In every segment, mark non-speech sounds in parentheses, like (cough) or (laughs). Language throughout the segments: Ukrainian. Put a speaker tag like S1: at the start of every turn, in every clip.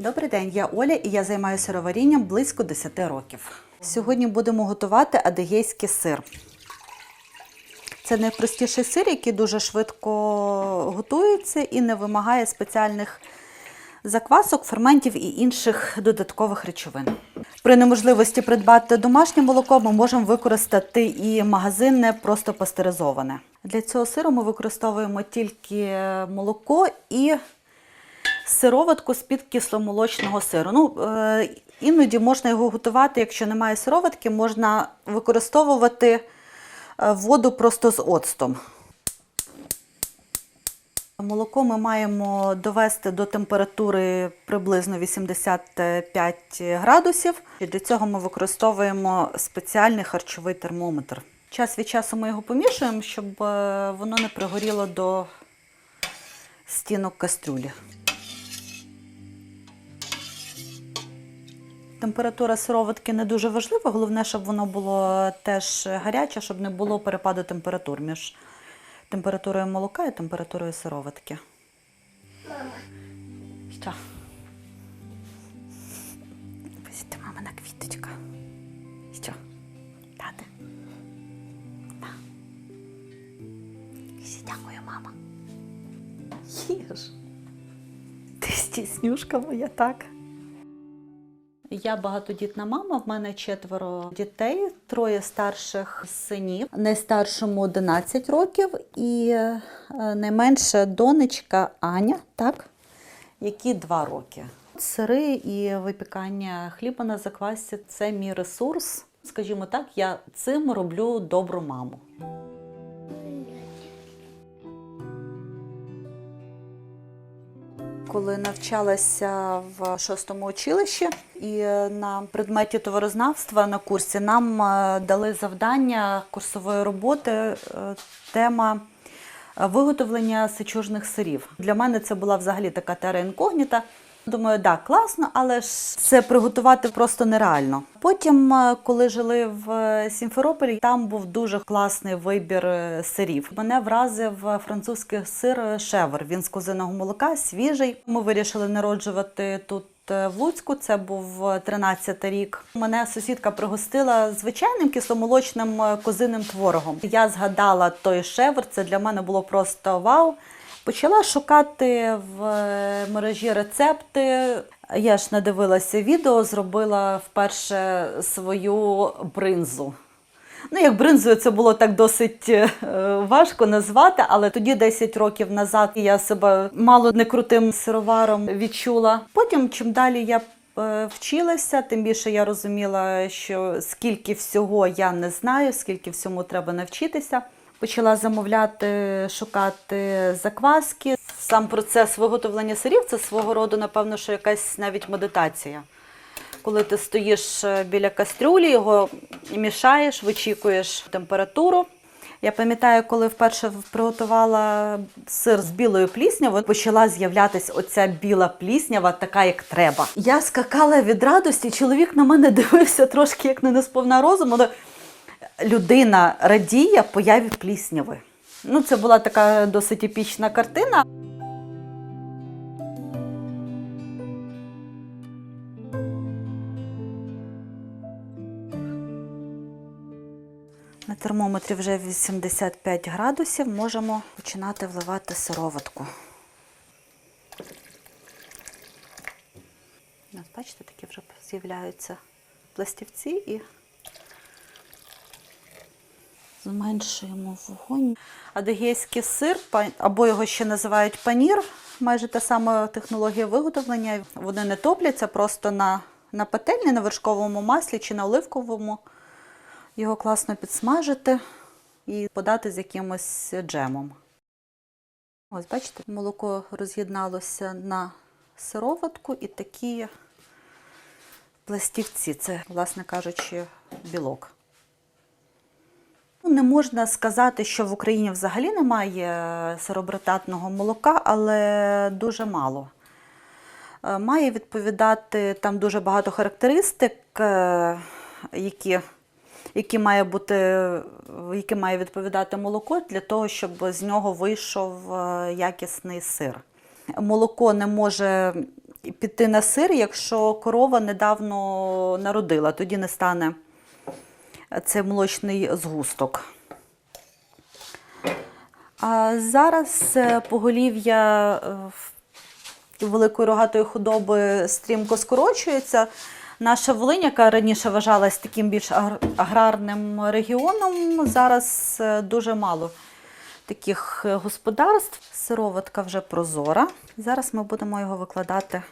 S1: Добрий день, я Оля і я займаюся сироварінням близько 10 років. Сьогодні будемо готувати адигейський сир. Це найпростіший сир, який дуже швидко готується і не вимагає спеціальних заквасок, ферментів і інших додаткових речовин. При неможливості придбати домашнє молоко ми можемо використати і магазинне, просто пастеризоване. Для цього сиру ми використовуємо тільки молоко і сироватку з-під кисломолочного сиру. Ну, е, іноді можна його готувати, якщо немає сироватки, можна використовувати е, воду просто з оцтом. Молоко ми маємо довести до температури приблизно 85 градусів. І для цього ми використовуємо спеціальний харчовий термометр. Час від часу ми його помішуємо, щоб е, воно не пригоріло до стінок кастрюлі. Температура сироватки не дуже важлива, головне, щоб воно було теж гаряче, щоб не було перепаду температур між температурою молока і температурою сироватки.
S2: Мама,
S1: Що? Посідьте, мамина квіточка. Що? Да. Всі дякую, мама. Їж. Ти стіснюшка моя, так. Я багатодітна мама, в мене четверо дітей, троє старших синів, найстаршому 11 років і е, найменша донечка Аня, так, які 2 роки. Сири і випікання хліба на заквасці це мій ресурс. Скажімо так, я цим роблю добру маму. Коли навчалася в шостому училищі і на предметі товарознавства на курсі нам е, дали завдання курсової роботи, е, тема е, виготовлення сичужних сирів. Для мене це була взагалі така тера інкогніта. Думаю, так, класно, але ж це приготувати просто нереально. Потім, е, коли жили в е, Сімферополі, там був дуже класний вибір е, сирів. Мене вразив французький сир шевер. Він з козиного молока, свіжий. Ми вирішили народжувати тут. В Луцьку це був 13-й рік. Мене сусідка пригостила звичайним кисломолочним козиним творогом. Я згадала той шевер. Це для мене було просто вау. Почала шукати в е, мережі рецепти. Я ж надивилася відео, зробила вперше свою бринзу. Ну, як бринзою це було так досить е, важко назвати, але тоді, 10 років назад, я себе мало не крутим сироваром відчула. Потім, чим далі я е, вчилася, тим більше я розуміла, що скільки всього я не знаю, скільки всьому треба навчитися. Почала замовляти, шукати закваски. Сам процес виготовлення сирів це свого роду, напевно, що якась навіть медитація. Коли ти стоїш е, біля кастрюлі, його мішаєш, вичікуєш температуру. Я пам'ятаю, коли вперше приготувала сир з білою пліснявою, почала з'являтися оця біла пліснява, така як треба. Я скакала від радості, чоловік на мене (laughs) дивився трошки як не несповна розуму. але Людина радіє появі плісняви. Ну, це була така досить епічна картина. На термометрі вже 85 градусів. Можемо починати вливати сироватку. Бачите, такі вже з'являються пластівці і зменшуємо вогонь. Адигейський сир, або його ще називають панір, майже та сама технологія виготовлення. Вони не топляться просто на, на пательні, на вершковому маслі чи на оливковому. Його класно підсмажити і подати з якимось джемом. Ось, бачите, молоко роз'єдналося на сироватку і такі пластівці. Це, власне кажучи, білок. Ну, Не можна сказати, що в Україні взагалі немає сиробритатного молока, але дуже мало. Е, Має відповідати там дуже багато характеристик, е, які, які, має бути, які має відповідати молоко для того, щоб з нього вийшов е, якісний сир. Молоко не може піти на сир, якщо корова недавно народила, тоді не стане цей молочний згусток. А зараз е, поголів'я е, великої рогатої худоби стрімко скорочується. Наша Волинь, яка раніше вважалась таким більш аграрним регіоном, зараз е, дуже мало таких господарств. Сироватка вже прозора. Зараз ми будемо його викладати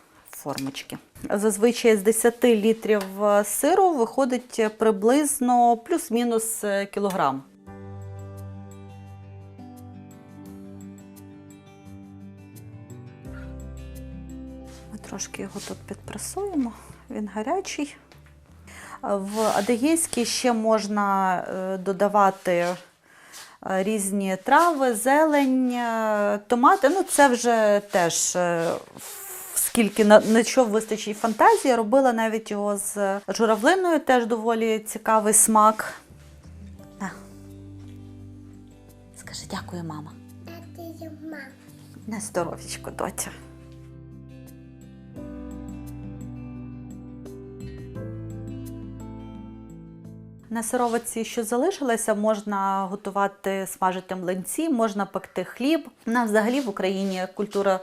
S1: формочки. Зазвичай з 10 літрів е, сиру виходить е, приблизно плюс-мінус е, кілограм. Ми трошки його тут підпресуємо, він гарячий. В адегейській ще можна додавати різні трави, зелень, томати. Ну, це вже теж скільки на, на що вистачить фантазії. Робила навіть його з журавлиною, теж доволі цікавий смак. На. Скажи дякую, мама. Дякую, мама. На здоров'ячко, доця. На сировиці, що залишилося, можна готувати, смажити млинці, можна пекти хліб. У нас взагалі в Україні культура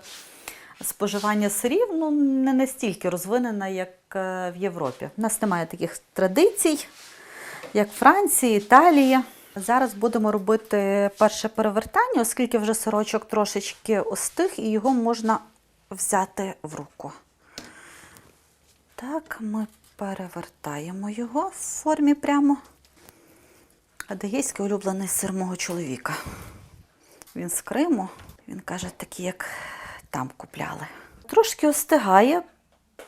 S1: споживання сирів ну, не настільки розвинена, як е, в Європі. У нас немає таких традицій, як Франції, Італії. Зараз будемо робити перше перевертання, оскільки вже сирочок трошечки остиг, і його можна взяти в руку. Так, ми перевертаємо його в формі прямо. Адегейський улюблений сир мого чоловіка. Він з Криму. Він каже, такі, як там купляли. Трошки остигає,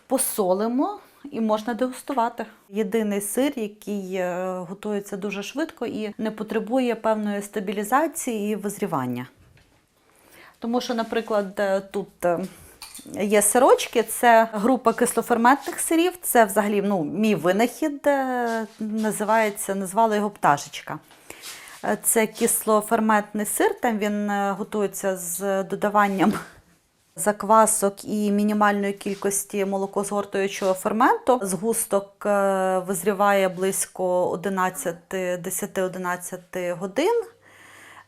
S1: посолимо і можна дегустувати. Єдиний сир, який е, готується дуже швидко і не потребує певної стабілізації і визрівання. Тому що, наприклад, е, тут е, є сирочки, це група кислоферментних сирів. Це взагалі ну, мій винахід, називається, назвали його пташечка. Це кислоферментний сир, там він готується з додаванням заквасок і мінімальної кількості молокозгортуючого ферменту. Згусток е, визріває близько 11, 10-11 годин.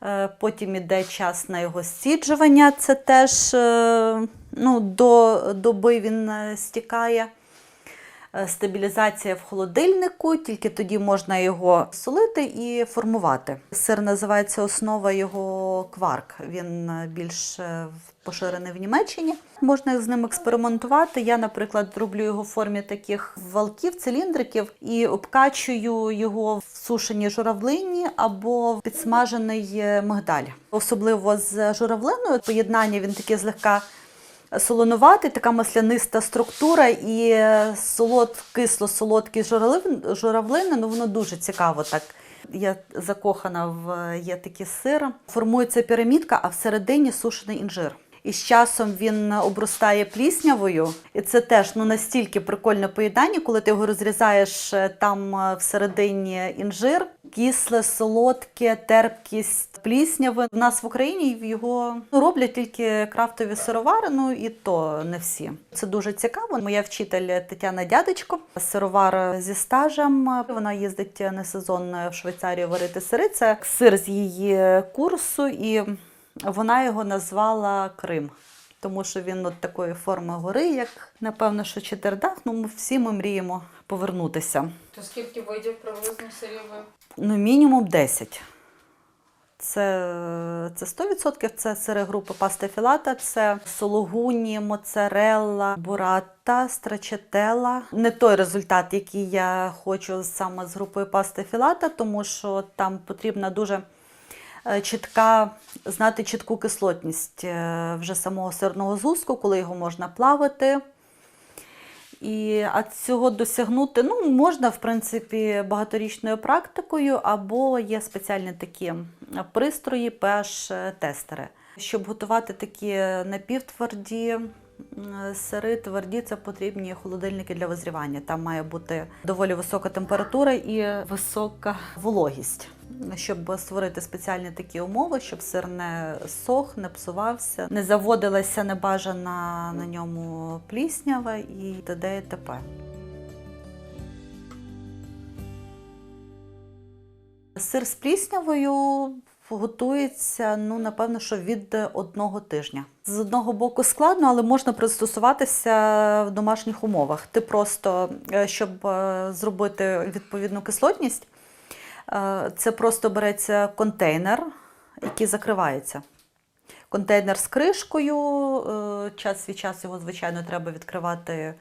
S1: Е, Потім іде час на його стіджування. Це теж е, ну, до доби він стікає. Е, Стабілізація в холодильнику, тільки тоді можна його солити і формувати. Сир називається основа його кварк. Він е, більш е, поширений в Німеччині. Можна з ним експериментувати. Я, наприклад, роблю його в формі таких валків, циліндриків і обкачую його в сушеній журавлині або в підсмажений мигдаль. Особливо з журавлиною поєднання він таке злегка солонуватий, така масляниста структура і е, солод, кисло-солодкий журавлин, журавлини, ну воно дуже цікаво так. Я закохана в є такий сир. Формується пірамідка, а всередині сушений інжир. І з часом він обростає пліснявою, і це теж ну настільки прикольне поєднання, коли ти його розрізаєш е, там е, всередині інжир, кисле, солодке, терпкість плісняви. У нас в Україні його ну, роблять тільки крафтові сировари, ну і то не всі. Це дуже цікаво. Моя вчитель Тетяна Дядечко, сировар зі стажем. Вона їздить на сезон в Швейцарію варити сири. Це сир з її курсу, і вона його назвала Крим. Тому що він от такої форми гори, як напевно, що Читердах. Ну, ми всі ми мріємо повернутися.
S2: То скільки видів приблизно сирів ви?
S1: Ну, мінімум 10. Це, це 100%. Це сири групи паста філата, це сологуні, моцарелла, бурата, страчетела. Не той результат, який я хочу саме з групою паста філата, тому що там потрібна дуже чітка, знати чітку кислотність е, вже самого сирного зуску, коли його можна плавити. І, а цього досягнути ну, можна, в принципі, багаторічною практикою, або є спеціальні такі пристрої, pH-тестери. Щоб готувати такі напівтверді сири, тверді, це потрібні холодильники для визрівання. Там має бути доволі висока температура і висока вологість. Щоб створити спеціальні такі умови, щоб сир не сох, не псувався, не заводилася небажана на ньому пліснява і т.д. і т.п. Сир з пліснявою готується, ну, напевно, що від одного тижня. З одного боку складно, але можна пристосуватися в домашніх умовах. Ти просто, е, щоб е, зробити відповідну кислотність, це просто береться контейнер, який закривається. Контейнер з кришкою, е, час від часу його, звичайно, треба відкривати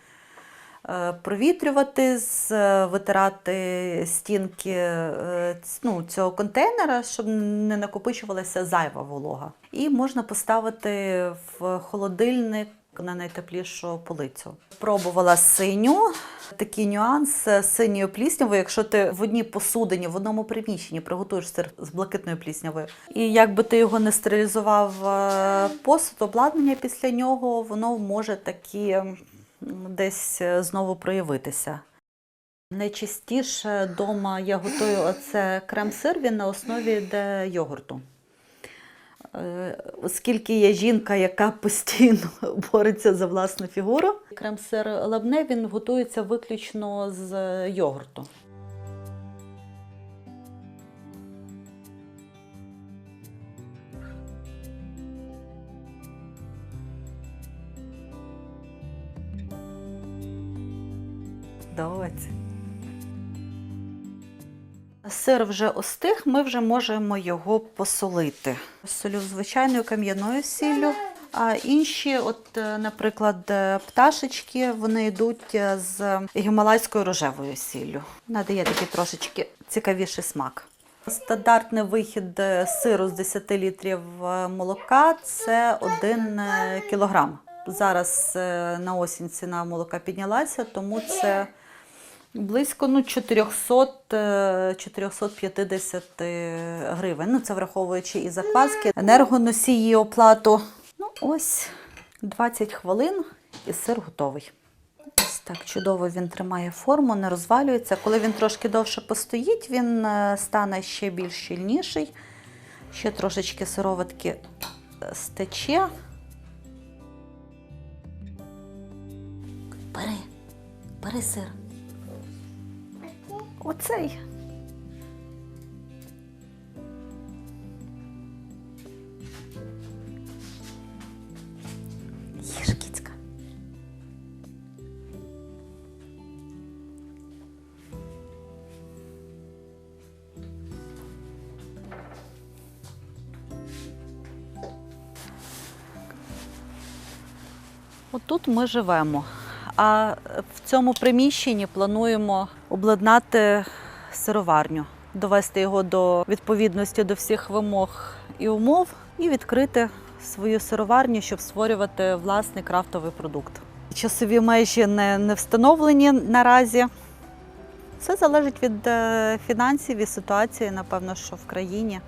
S1: е, провітрювати, е, витирати стінки е, ну, цього контейнера, щоб не накопичувалася зайва волога. І можна поставити в холодильник на найтеплішу полицю. Пробувала синю. Такий нюанс синьою пліснявою, якщо ти в одній посудині, в одному приміщенні приготуєш сир з блакитною пліснявою, і якби ти його не стерилізував е, посуд, обладнання після нього, воно може такі десь е, знову проявитися. Найчастіше вдома я готую оце крем-сир, він на основі йде йогурту. Е, Оскільки є жінка, яка постійно (laughs) бореться за власну фігуру, крем-сир лабне він готується виключно з йогурту. Давайте. Сир вже остиг, ми вже можемо його посолити. Солю звичайною кам'яною сіллю. А інші, от, е, наприклад, е, пташечки, вони йдуть е, з гімалайською рожевою сіллю. Надає такий трошечки цікавіший смак. Стандартний вихід сиру з 10 літрів молока це 1 кілограм. Зараз на осінь ціна молока піднялася, тому це Близько ну, 400, е, 450 гривень. Ну, це враховуючи і закваски, енергоносії, оплату. Ну, ось 20 хвилин і сир готовий. Ось так чудово він тримає форму, не розвалюється. Коли він трошки довше постоїть, він е, стане ще більш щільніший. Ще трошечки сироватки е, стече. Бери, бери сир. Оцей. Їж, кіцька. Ми живемо. А в цьому приміщенні плануємо обладнати сироварню, довести його до відповідності до всіх вимог і умов, і відкрити свою сироварню, щоб створювати власний крафтовий продукт. Часові межі не, не встановлені наразі. Все залежить від е, фінансів і ситуації, напевно, що в країні.